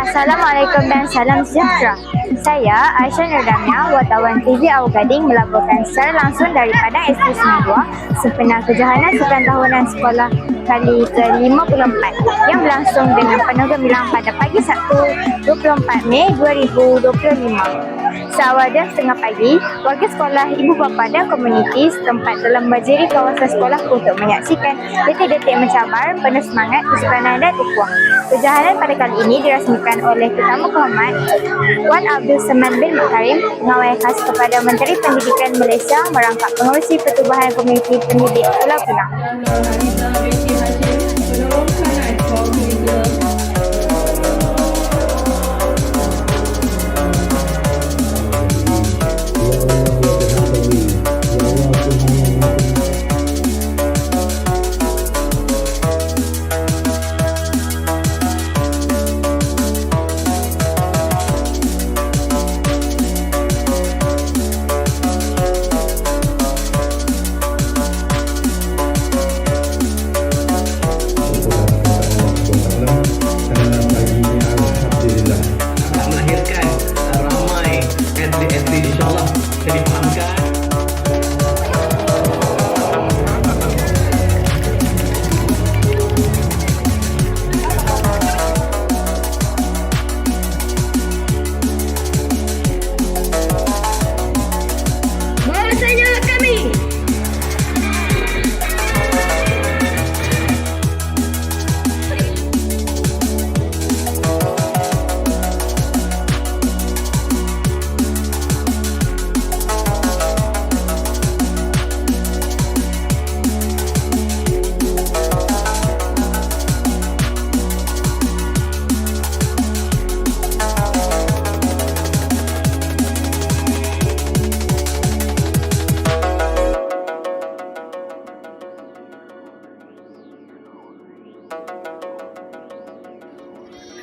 Assalamualaikum dan salam sejahtera. Saya Aisyah Nurdamia, wartawan TV Awal Gading melaporkan secara langsung dari Padang SD Semua sempena kejohanan sukan tahunan sekolah kali ke-54 yang berlangsung dengan penuh gemilang pada pagi Sabtu 24 Mei 2025. Seawal jam setengah pagi, warga sekolah, ibu bapa dan komuniti setempat telah berdiri kawasan sekolah untuk menyaksikan detik-detik mencabar, penuh semangat, kesukanan dan ukhuwah. Kejohanan pada kali ini dirasmikan oleh Tetamu Kehormat Wan Abdul Seman bin Makarim, pengawal khas kepada Menteri Pendidikan Malaysia merangkap pengurusi pertubuhan komuniti pendidik Pulau Pinang.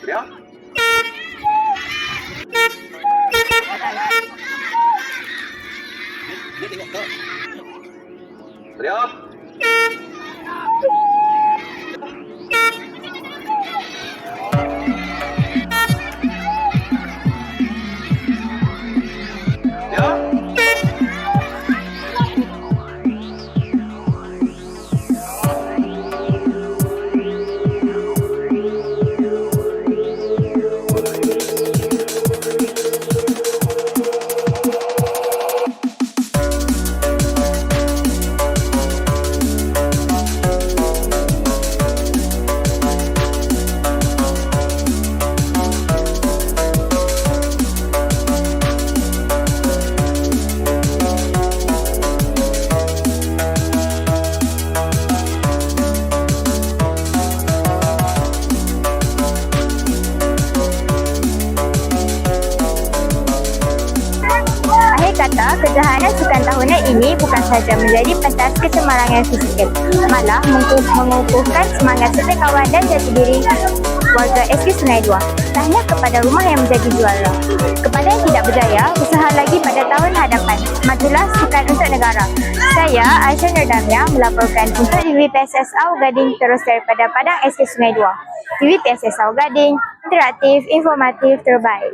그래요? 네, 네, 네, 그래요? Kejohanan sukan tahunan ini bukan sahaja menjadi pentas kecemarangan fizikal, malah mengu- mengukuhkan semangat serta kawan dan jati diri warga SK Sungai Dua. Tak hanya kepada rumah yang menjadi juara. Kepada yang tidak berjaya, usaha lagi pada tahun hadapan. Majulah sukan untuk negara. Saya, Aisyah Nurdamia, melaporkan untuk TV PSS Gading terus daripada Padang SK Sungai Dua. TV PSS Gading, interaktif, informatif, terbaik.